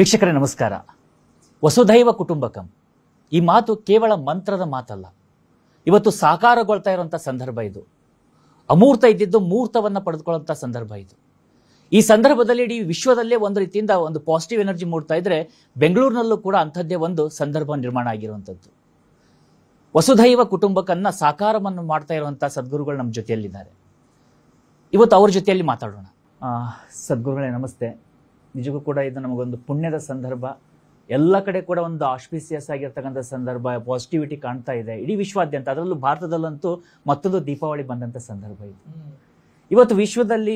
ವೀಕ್ಷಕರೇ, ನಮಸ್ಕಾರ. ವಸುಧೈವ ಕುಟುಂಬಕಂ. ಈ ಮಾತು ಕೇವಲ ಮಂತ್ರದ ಮಾತಲ್ಲ. ಇವತ್ತು ಸಾಕಾರಗೊಳ್ತಾ ಇರುವಂಥ ಸಂದರ್ಭ ಇದು. ಅಮೂರ್ತ ಇದ್ದಿದ್ದು ಮೂರ್ತವನ್ನ ಪಡೆದುಕೊಳ್ಳುವಂಥ ಸಂದರ್ಭ ಇದು. ಈ ಸಂದರ್ಭದಲ್ಲಿ ಇಡೀ ವಿಶ್ವದಲ್ಲೇ ಒಂದು ರೀತಿಯಿಂದ ಒಂದು ಪಾಸಿಟಿವ್ ಎನರ್ಜಿ ಮೂಡ್ತಾ ಇದ್ರೆ ಬೆಂಗಳೂರಿನಲ್ಲೂ ಕೂಡ ಅಂಥದ್ದೇ ಒಂದು ಸಂದರ್ಭ ನಿರ್ಮಾಣ ಆಗಿರುವಂಥದ್ದು. ವಸುಧೈವ ಕುಟುಂಬಕನ್ನ ಸಾಕಾರವನ್ನು ಮಾಡ್ತಾ ಇರುವಂಥ ಸದ್ಗುರುಗಳು ನಮ್ಮ ಜೊತೆಯಲ್ಲಿದ್ದಾರೆ. ಇವತ್ತು ಅವ್ರ ಜೊತೆಯಲ್ಲಿ ಮಾತಾಡೋಣ. ಸದ್ಗುರುಗಳೇ, ನಮಸ್ತೆ. ನಿಜಕ್ಕೂ ಕೂಡ ಇದು ನಮಗೊಂದು ಪುಣ್ಯದ ಸಂದರ್ಭ. ಎಲ್ಲ ಕಡೆ ಕೂಡ ಒಂದು ಆಸ್ಪಿಸಿಯಸ್ ಆಗಿರ್ತಕ್ಕಂಥ ಸಂದರ್ಭ ಪಾಸಿಟಿವಿಟಿ ಕಾಣ್ತಾ ಇದೆ. ಇಡೀ ವಿಶ್ವಾದ್ಯಂತ, ಅದರಲ್ಲೂ ಭಾರತದಲ್ಲಂತೂ ಮತ್ತೊಂದು ದೀಪಾವಳಿ ಬಂದಂಥ ಸಂದರ್ಭ ಇದು. ಇವತ್ತು ವಿಶ್ವದಲ್ಲಿ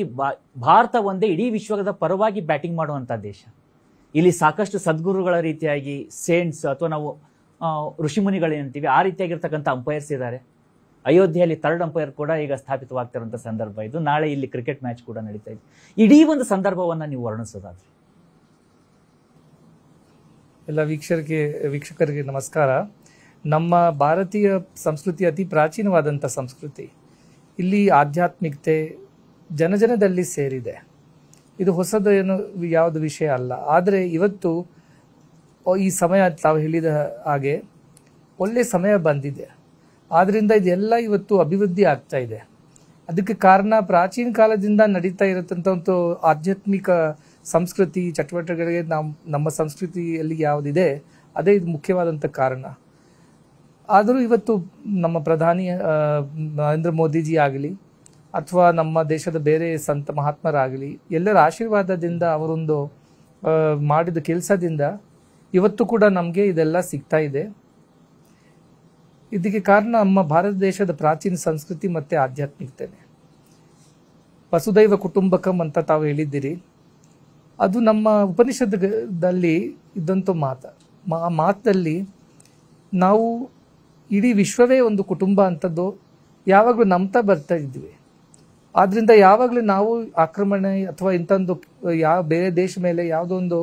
ಭಾರತ ಒಂದೇ, ಇಡೀ ವಿಶ್ವದ ಪರವಾಗಿ ಬ್ಯಾಟಿಂಗ್ ಮಾಡುವಂಥ ದೇಶ. ಇಲ್ಲಿ ಸಾಕಷ್ಟು ಸದ್ಗುರುಗಳ ರೀತಿಯಾಗಿ ಸೇಂಟ್ಸ್ ಅಥವಾ ನಾವು ಋಷಿಮುನಿಗಳೇನಂತೀವಿ ಆ ರೀತಿಯಾಗಿರ್ತಕ್ಕಂಥ ಅಂಪೈರ್ಸ್ ಇದ್ದಾರೆ. ಅಯೋಧ್ಯೆಯಲ್ಲಿ ಥರ್ಡ್ ಅಂಪೈರ್ ಕೂಡ ಈಗ ಸ್ಥಾಪಿತವಾಗ್ತಿರುವಂಥ ಸಂದರ್ಭ ಇದು. ನಾಳೆ ಇಲ್ಲಿ ಕ್ರಿಕೆಟ್ ಮ್ಯಾಚ್ ಕೂಡ ನಡೀತಾ ಇದೆ. ಇಡೀ ಒಂದು ಸಂದರ್ಭವನ್ನ ನೀವು ವರ್ಣಿಸೋದಾದ್ರೆ. ಎಲ್ಲ ವೀಕ್ಷಕರಿಗೆ ವೀಕ್ಷಕರಿಗೆ ನಮಸ್ಕಾರ. ನಮ್ಮ ಭಾರತೀಯ ಸಂಸ್ಕೃತಿ ಅತಿ ಪ್ರಾಚೀನವಾದಂಥ ಸಂಸ್ಕೃತಿ. ಇಲ್ಲಿ ಆಧ್ಯಾತ್ಮಿಕತೆ ಜನಜನದಲ್ಲಿ ಸೇರಿದೆ. ಇದು ಹೊಸದೇನು ಯಾವುದು ವಿಷಯ ಅಲ್ಲ. ಆದರೆ ಇವತ್ತು ಈ ಸಮಯ ತಾವು ಹೇಳಿದ ಹಾಗೆ ಒಳ್ಳೆ ಸಮಯ ಬಂದಿದೆ. ಆದ್ದರಿಂದ ಇದೆಲ್ಲ ಇವತ್ತು ಅಭಿವೃದ್ಧಿ ಆಗ್ತಾ ಇದೆ. ಅದಕ್ಕೆ ಕಾರಣ ಪ್ರಾಚೀನ ಕಾಲದಿಂದ ನಡೀತಾ ಇರತಕ್ಕಂಥ ಒಂದು ಆಧ್ಯಾತ್ಮಿಕ ಸಂಸ್ಕೃತಿ, ಚಟುವಟಿಕೆಗಳಿಗೆ ನಮ್ಮ ನಮ್ಮ ಸಂಸ್ಕೃತಿಯಲ್ಲಿ ಯಾವುದಿದೆ, ಅದೇ ಇದು ಮುಖ್ಯವಾದಂಥ ಕಾರಣ. ಆದರೂ ಇವತ್ತು ನಮ್ಮ ಪ್ರಧಾನಿ ನರೇಂದ್ರ ಮೋದಿಜಿ ಆಗಲಿ, ಅಥವಾ ನಮ್ಮ ದೇಶದ ಬೇರೆ ಸಂತ ಮಹಾತ್ಮರಾಗಲಿ, ಎಲ್ಲರ ಆಶೀರ್ವಾದದಿಂದ ಅವರೊಂದು ಮಾಡಿದ ಕೆಲಸದಿಂದ ಇವತ್ತು ಕೂಡ ನಮಗೆ ಇದೆಲ್ಲ ಸಿಗ್ತಾ ಇದೆ. ಇದಕ್ಕೆ ಕಾರಣ ನಮ್ಮ ಭಾರತ ದೇಶದ ಪ್ರಾಚೀನ ಸಂಸ್ಕೃತಿ ಮತ್ತು ಆಧ್ಯಾತ್ಮಿಕತೆನೆ. ವಸುದೈವ ಕುಟುಂಬಕಂ ಅಂತ ತಾವು ಹೇಳಿದ್ದೀರಿ. ಅದು ನಮ್ಮ ಉಪನಿಷತ್ದಲ್ಲಿ ಇದ್ದಂಥ ಮಾತು. ಆ ಮಾತಲ್ಲಿ ನಾವು ಇಡೀ ವಿಶ್ವವೇ ಒಂದು ಕುಟುಂಬ ಅಂಥದ್ದು ಯಾವಾಗಲೂ ನಂಬ್ತಾ ಬರ್ತಾ ಇದ್ವಿ. ಆದ್ದರಿಂದ ಯಾವಾಗಲೂ ನಾವು ಆಕ್ರಮಣೆ ಅಥವಾ ಇಂಥೊಂದು ಯಾವ ಬೇರೆ ದೇಶ ಮೇಲೆ ಯಾವುದೋ ಒಂದು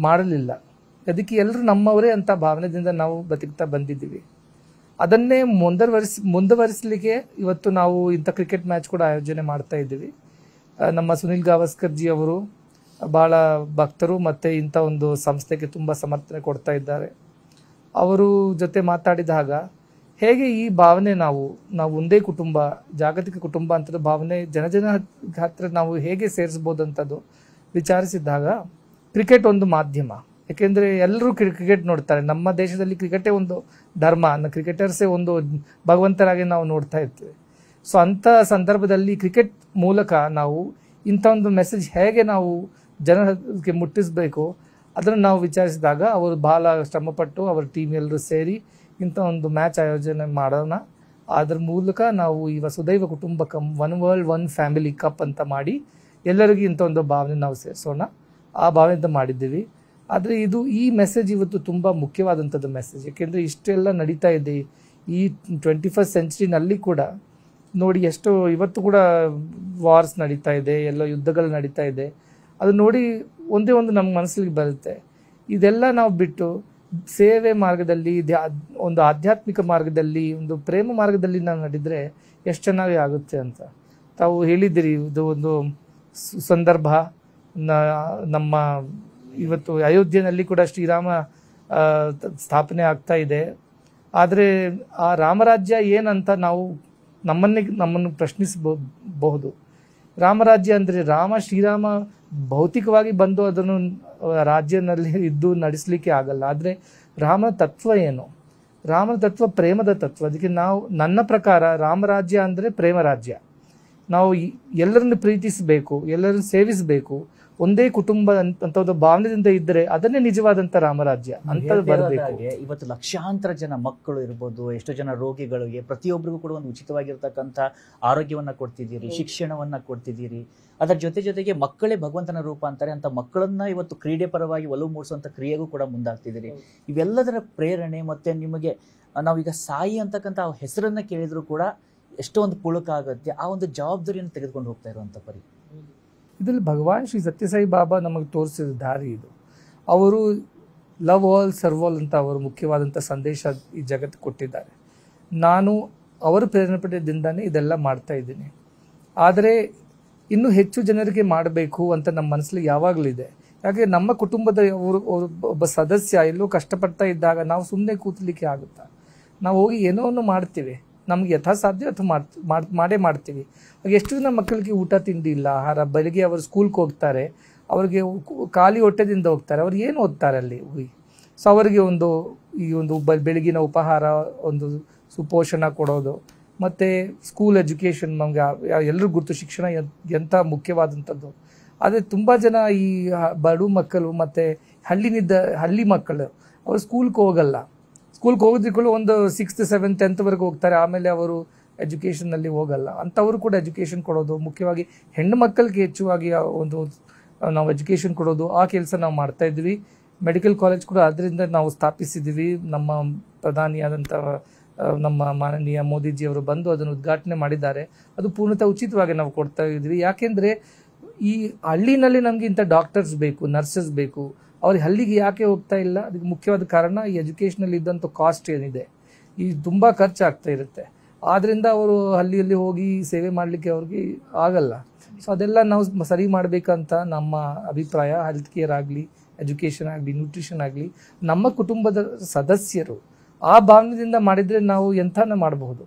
ಮಾಡಲಿಲ್ಲ. ಅದಕ್ಕೆ ಎಲ್ಲರೂ ನಮ್ಮವರೇ ಅಂತ ಭಾವನೆದಿಂದ ನಾವು ಬದುಕ್ತಾ ಬಂದಿದ್ದೀವಿ. ಅದನ್ನೇ ಮುಂದುವರಿಸ್, ಮುಂದುವರಿಸಲಿಕ್ಕೆ ಇವತ್ತು ನಾವು ಇಂಥ ಕ್ರಿಕೆಟ್ ಮ್ಯಾಚ್ ಕೂಡ ಆಯೋಜನೆ ಮಾಡ್ತಾ ಇದ್ದೀವಿ. ನಮ್ಮ ಸುನಿಲ್ ಗಾವಸ್ಕರ್ ಜಿ ಅವರು ಬಹಳ ಭಕ್ತರು ಮತ್ತೆ ಇಂಥ ಒಂದು ಸಂಸ್ಥೆಗೆ ತುಂಬ ಸಮರ್ಥನೆ ಕೊಡ್ತಾ ಇದ್ದಾರೆ. ಅವರು ಜೊತೆ ಮಾತಾಡಿದಾಗ ಹೇಗೆ ಈ ಭಾವನೆ ನಾವು ನಾವು ಒಂದೇ ಕುಟುಂಬ, ಜಾಗತಿಕ ಕುಟುಂಬ ಅಂತದ ಭಾವನೆ ಜನಜನ ಹತ್ರ ನಾವು ಹೇಗೆ ಸೇರಿಸ್ಬೋದು ಅಂತದ್ದು ವಿಚಾರಿಸಿದಾಗ ಕ್ರಿಕೆಟ್ ಒಂದು ಮಾಧ್ಯಮ. ಯಾಕೆಂದ್ರೆ ಎಲ್ಲರೂ ಕ್ರಿಕೆಟ್ ನೋಡ್ತಾರೆ. ನಮ್ಮ ದೇಶದಲ್ಲಿ ಕ್ರಿಕೆಟೇ ಒಂದು ಧರ್ಮ. ಕ್ರಿಕೆಟರ್ಸೇ ಒಂದು ಭಗವಂತರಾಗಿ ನಾವು ನೋಡ್ತಾ ಇರ್ತೀವಿ. ಸೊ ಅಂಥ ಸಂದರ್ಭದಲ್ಲಿ ಕ್ರಿಕೆಟ್ ಮೂಲಕ ನಾವು ಇಂಥ ಒಂದು ಮೆಸೇಜ್ ಹೇಗೆ ನಾವು ಜನಕ್ಕೆ ಮುಟ್ಟಿಸಬೇಕು ಅದನ್ನು ನಾವು ವಿಚಾರಿಸಿದಾಗ ಅವರು ಬಹಳ ಶ್ರಮಪಟ್ಟು ಅವರ ಟೀಮ್ ಎಲ್ಲರೂ ಸೇರಿ ಇಂಥ ಒಂದು ಮ್ಯಾಚ್ ಆಯೋಜನೆ ಮಾಡೋಣ. ಅದ್ರ ಮೂಲಕ ನಾವು ಈ ವಸುದೈವ ಕುಟುಂಬಕಂ one world, one family cup ಅಂತ ಮಾಡಿ ಎಲ್ಲರಿಗೂ ಇಂಥ ಒಂದು ಭಾವನೆ ನಾವು ಸೇರಿಸೋಣ. ಆ ಭಾವನೆಯಿಂದ ಮಾಡಿದ್ದೀವಿ. ಆದರೆ ಇದು ಈ ಮೆಸೇಜ್ ಇವತ್ತು ತುಂಬ ಮುಖ್ಯವಾದಂಥದ್ದು ಮೆಸೇಜ್ ಯಾಕೆಂದರೆ ಇಷ್ಟೆಲ್ಲ ನಡೀತಾ ಇದೆ. ಈ ಟ್ವೆಂಟಿ ಫಸ್ಟ್ ಸೆಂಚುರಿನಲ್ಲಿ ಕೂಡ ನೋಡಿ ಎಷ್ಟು ಇವತ್ತು ಕೂಡ ವಾರ್ಸ್ ನಡೀತಾ ಇದೆ, ಎಲ್ಲ ಯುದ್ಧಗಳು ನಡೀತಾ ಇದೆ. ಅದು ನೋಡಿ ಒಂದೇ ಒಂದು ನಮ್ಮ ಮನಸ್ಸಿಗೆ ಬರುತ್ತೆ. ಇದೆಲ್ಲ ನಾವು ಬಿಟ್ಟು ಸೇವೆ ಮಾರ್ಗದಲ್ಲಿ ಒಂದು ಆಧ್ಯಾತ್ಮಿಕ ಮಾರ್ಗದಲ್ಲಿ, ಒಂದು ಪ್ರೇಮ ಮಾರ್ಗದಲ್ಲಿ ನಾವು ನಡೆದರೆ ಎಷ್ಟು ಚೆನ್ನಾಗಿ ಆಗುತ್ತೆ ಅಂತ. ತಾವು ಹೇಳಿದ್ದೀರಿ, ಇದು ಒಂದು ಸಂದರ್ಭ ನಮ್ಮ ಇವತ್ತು ಅಯೋಧ್ಯೆಯಲ್ಲಿ ಕೂಡ ಶ್ರೀರಾಮ ಸ್ಥಾಪನೆ ಆಗ್ತಾ ಇದೆ. ಆದರೆ ಆ ರಾಮರಾಜ್ಯ ಏನಂತ ನಾವು ನಮ್ಮನ್ನೇ, ನಮ್ಮನ್ನು ಪ್ರಶ್ನಿಸಬಹುದು. ರಾಮರಾಜ್ಯ ಅಂದರೆ ರಾಮ, ಶ್ರೀರಾಮ ಭೌತಿಕವಾಗಿ ಬಂದು ಅದನ್ನು ರಾಜ್ಯನಲ್ಲಿ ಇದ್ದು ನಡೆಸಲಿಕ್ಕೆ ಆಗಲ್ಲ. ಆದರೆ ರಾಮನ ತತ್ವ ಏನು? ರಾಮನ ತತ್ವ ಪ್ರೇಮದ ತತ್ವ. ಅದಕ್ಕೆ ನಾವು, ನನ್ನ ಪ್ರಕಾರ ರಾಮರಾಜ್ಯ ಅಂದರೆ ಪ್ರೇಮ ರಾಜ್ಯ. ನಾವು ಎಲ್ಲರನ್ನು ಪ್ರೀತಿಸಬೇಕು ಎಲ್ಲರನ್ನು ಸೇವಿಸಬೇಕು ಒಂದೇ ಕುಟುಂಬ ಅಂತ ಒಂದು ಭಾವನೆಯಿಂದ ಇದ್ರೆ ಅದನ್ನೇ ನಿಜವಾದಂತ ರಾಮರಾಜ್ಯ. ಅಂತ ಬರಬೇಕು. ಇವತ್ತು ಲಕ್ಷಾಂತರ ಜನ ಮಕ್ಕಳು ಇರ್ಬೋದು ಎಷ್ಟೋ ಜನ ರೋಗಿಗಳಿಗೆ ಪ್ರತಿಯೊಬ್ಬರಿಗೂ ಕೂಡ ಒಂದು ಉಚಿತವಾಗಿರ್ತಕ್ಕಂಥ ಆರೋಗ್ಯವನ್ನ ಕೊಡ್ತಿದ್ದೀರಿ ಶಿಕ್ಷಣವನ್ನ ಕೊಡ್ತಿದ್ದೀರಿ. ಅದರ ಜೊತೆ ಜೊತೆಗೆ ಮಕ್ಕಳೇ ಭಗವಂತನ ರೂಪ ಅಂತಾರೆ ಅಂತ ಮಕ್ಕಳನ್ನ ಇವತ್ತು ಕ್ರೀಡೆ ಪರವಾಗಿ ಒಲವು ಮೂಡಿಸುವಂತ ಕ್ರಿಯೆಗೂ ಕೂಡ ಮುಂದಾಗ್ತಿದ್ದೀರಿ. ಇವೆಲ್ಲದರ ಪ್ರೇರಣೆ ಮತ್ತೆ ನಿಮಗೆ ನಾವೀಗ ಸಾಯಿ ಅಂತಕ್ಕಂಥ ಹೆಸರನ್ನ ಕೇಳಿದ್ರು ಕೂಡ ಎಷ್ಟೋ ಒಂದು ಪುಳುಕ ಆಗುತ್ತೆ ಆ ಒಂದು ಜವಾಬ್ದಾರಿಯನ್ನು ತೆಗೆದುಕೊಂಡು ಹೋಗ್ತಾ ಇರುವಂಥ ಪರಿ. ಇದರಲ್ಲಿ ಭಗವಾನ್ ಶ್ರೀ ಸತ್ಯಸಾಯಿ ಬಾಬಾ ನಮಗೆ ತೋರಿಸಿದ ದಾರಿ ಇದು. ಅವರು ಲವ್ ಆಲ್, ಸರ್ವ್ ಆಲ್ ಅಂತ ಅವರು ಮುಖ್ಯವಾದಂಥ ಸಂದೇಶ ಈ ಜಗತ್ತು ಕೊಟ್ಟಿದ್ದಾರೆ. ನಾನು ಅವರ ಪ್ರೇರಣೆ ಪಡೆದಿಂದಾನೇ ಇದೆಲ್ಲ ಮಾಡ್ತಾ ಇದ್ದೀನಿ. ಆದರೆ ಇನ್ನೂ ಹೆಚ್ಚು ಜನರಿಗೆ ಮಾಡಬೇಕು ಅಂತ ನಮ್ಮ ಮನಸ್ಸಲ್ಲಿ ಯಾವಾಗಲೂ ಇದೆ ಯಾಕೆ ನಮ್ಮ ಕುಟುಂಬದ ಅವರು ಒಬ್ಬ ಸದಸ್ಯ ಎಲ್ಲೋ ಕಷ್ಟಪಡ್ತಾ ಇದ್ದಾಗ ನಾವು ಸುಮ್ಮನೆ ಕೂತಲಿಕ್ಕೆ ಆಗುತ್ತಾ? ನಾವು ಹೋಗಿ ಏನೋ ಒಂದು ಮಾಡ್ತೀವಿ. ನಮ್ಗೆ ಯಥಾಸಾಧ್ಯ ಅಥವಾ ಮಾಡ್, ಮಾಡ್- ಮಾಡೇ ಮಾಡ್ತೀವಿ. ಎಷ್ಟು ದಿನ ಮಕ್ಕಳಿಗೆ ಊಟ ತಿಂಡಿ ಇಲ್ಲ, ಆಹಾರ, ಬೆಳಿಗ್ಗೆ ಅವರು ಸ್ಕೂಲ್ಗೆ ಹೋಗ್ತಾರೆ, ಅವ್ರಿಗೆ ಖಾಲಿ ಹೊಟ್ಟೆದಿಂದ ಹೋಗ್ತಾರೆ, ಅವ್ರು ಏನು ಓದ್ತಾರೆ ಅಲ್ಲಿ? ಹೋಗಿ ಸೊ ಅವರಿಗೆ ಒಂದು, ಈ ಒಂದು ಬ- ಬೆಳಗಿನ ಉಪಹಾರ, ಒಂದು ಸುಪೋಷಣ ಕೊಡೋದು, ಮತ್ತು ಸ್ಕೂಲ್ ಎಜುಕೇಷನ್ ನಮಗೆ ಎಲ್ಲರಿಗೂ ಗುರುತು ಶಿಕ್ಷಣ ಎಂಥ ಮುಖ್ಯವಾದಂಥದ್ದು. ಆದರೆ ತುಂಬ ಜನ ಈ ಬಡ ಮಕ್ಕಳು ಮತ್ತು ಹಳ್ಳಿನಿದ್ದ ಹಳ್ಳಿ ಮಕ್ಕಳು, ಅವರು ಸ್ಕೂಲ್ಗೆ ಹೋಗಲ್ಲ. ಸ್ಕೂಲ್ಗೆ ಹೋಗೋದಿಕ್ಕೂ ಒಂದು ಸಿಕ್ಸ್ತ್ ಸೆವೆಂತ್ ಟೆಂತ್ವರೆಗೆ ಹೋಗ್ತಾರೆ. ಆಮೇಲೆ ಅವರು ಎಜುಕೇಷನ್ನಲ್ಲಿ ಹೋಗಲ್ಲ. ಅಂಥವರು ಕೂಡ ಎಜುಕೇಷನ್ ಕೊಡೋದು, ಮುಖ್ಯವಾಗಿ ಹೆಣ್ಣು ಮಕ್ಕಳಿಗೆ ಹೆಚ್ಚುವಾಗಿ ಒಂದು, ನಾವು ಎಜುಕೇಷನ್ ಕೊಡೋದು, ಆ ಕೆಲಸ ನಾವು ಮಾಡ್ತಾ ಇದ್ವಿ ಮೆಡಿಕಲ್ ಕಾಲೇಜ್ ಕೂಡ ಅದರಿಂದ ನಾವು ಸ್ಥಾಪಿಸಿದ್ದೀವಿ. ನಮ್ಮ ಪ್ರಧಾನಿಯಾದಂಥ ನಮ್ಮ ಮಾನನೀಯ ಮೋದಿಜಿಯವರು ಬಂದು ಅದನ್ನು ಉದ್ಘಾಟನೆ ಮಾಡಿದ್ದಾರೆ. ಅದು ಪೂರ್ಣತಃ ಉಚಿತವಾಗಿ ನಾವು ಕೊಡ್ತಾ ಇದ್ವಿ ಯಾಕೆಂದರೆ ಈ ಹಳ್ಳಿನಲ್ಲಿ ನಮಗೆ ಇಂಥ ಡಾಕ್ಟರ್ಸ್ ಬೇಕು ನರ್ಸಸ್ ಬೇಕು. ಅವ್ರಿಗೆ ಹಲ್ಲಿಗೆ ಯಾಕೆ ಹೋಗ್ತಾ ಇಲ್ಲ? ಅದಕ್ಕೆ ಮುಖ್ಯವಾದ ಕಾರಣ ಈ ಎಜುಕೇಷನಲ್ಲಿ ಇದ್ದಂಥ ಕಾಸ್ಟ್ ಏನಿದೆ. ಈ ತುಂಬ ಖರ್ಚಾಗ್ತಾ ಇರುತ್ತೆ. ಆದ್ದರಿಂದ ಅವರು ಹಳ್ಳಿಯಲ್ಲಿ ಹೋಗಿ ಸೇವೆ ಮಾಡಲಿಕ್ಕೆ ಅವ್ರಿಗೆ ಆಗಲ್ಲ. ಸೊ ಅದೆಲ್ಲ ನಾವು ಸರಿ ಮಾಡಬೇಕಂತ ನಮ್ಮ ಅಭಿಪ್ರಾಯ ಹೆಲ್ತ್ ಕೇರ್ ಆಗಲಿ ಎಜುಕೇಷನ್ ಆಗಲಿ ನ್ಯೂಟ್ರಿಷನ್ ಆಗಲಿ, ನಮ್ಮ ಕುಟುಂಬದ ಸದಸ್ಯರು ಆ ಭಾವನೆಯಿಂದ ಮಾಡಿದರೆ ನಾವು ಎಂಥನ ಮಾಡಬಹುದು?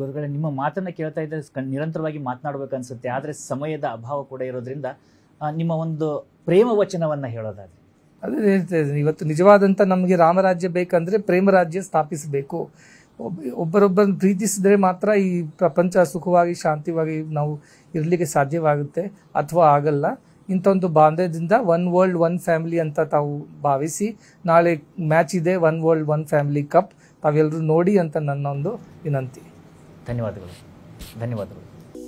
ಗುರುಗಳೇ, ನಿಮ್ಮ ಮಾತನ್ನ ಕೇಳ್ತಾ ಇದ್ದರೆ ನಿರಂತರವಾಗಿ ಮಾತನಾಡಬೇಕು ಅನ್ಸುತ್ತೆ. ಆದರೆ ಸಮಯದ ಅಭಾವ ಕೂಡ ಇರೋದ್ರಿಂದ ನಿಮ್ಮ ಒಂದು ಪ್ರೇಮ ವಚನವನ್ನ ಹೇಳೋದಾದ್ರೆ ಅದೇ ಹೇಳ್ತಾ ಇವತ್ತು ನಿಜವಾದಂಥ ನಮಗೆ ರಾಮರಾಜ್ಯ ಬೇಕಂದ್ರೆ ಪ್ರೇಮ ರಾಜ್ಯ ಸ್ಥಾಪಿಸಬೇಕು. ಒಬ್ಬ- ಒಬ್ಬರೊಬ್ಬರನ್ನು ಪ್ರೀತಿಸಿದ್ರೆ ಮಾತ್ರ ಈ ಪ್ರಪಂಚ ಸುಖವಾಗಿ, ಶಾಂತಿವಾಗಿ ನಾವು ಇರಲಿಕ್ಕೆ ಸಾಧ್ಯವಾಗುತ್ತೆ ಅಥವಾ ಆಗಲ್ಲ. ಇಂಥ ಒಂದು ಬಾಂಧವ್ಯದಿಂದ ಒನ್ ವರ್ಲ್ಡ್, ಒನ್ ಫ್ಯಾಮಿಲಿ ಅಂತ ತಾವು ಭಾವಿಸಿ ನಾಳೆ ಮ್ಯಾಚ್ ಇದೆ, one world, one family cup. ತಾವೆಲ್ಲರೂ ನೋಡಿ ಅಂತ ನನ್ನ ಒಂದು ವಿನಂತಿ. ಧನ್ಯವಾದಗಳು. ಧನ್ಯವಾದಗಳು.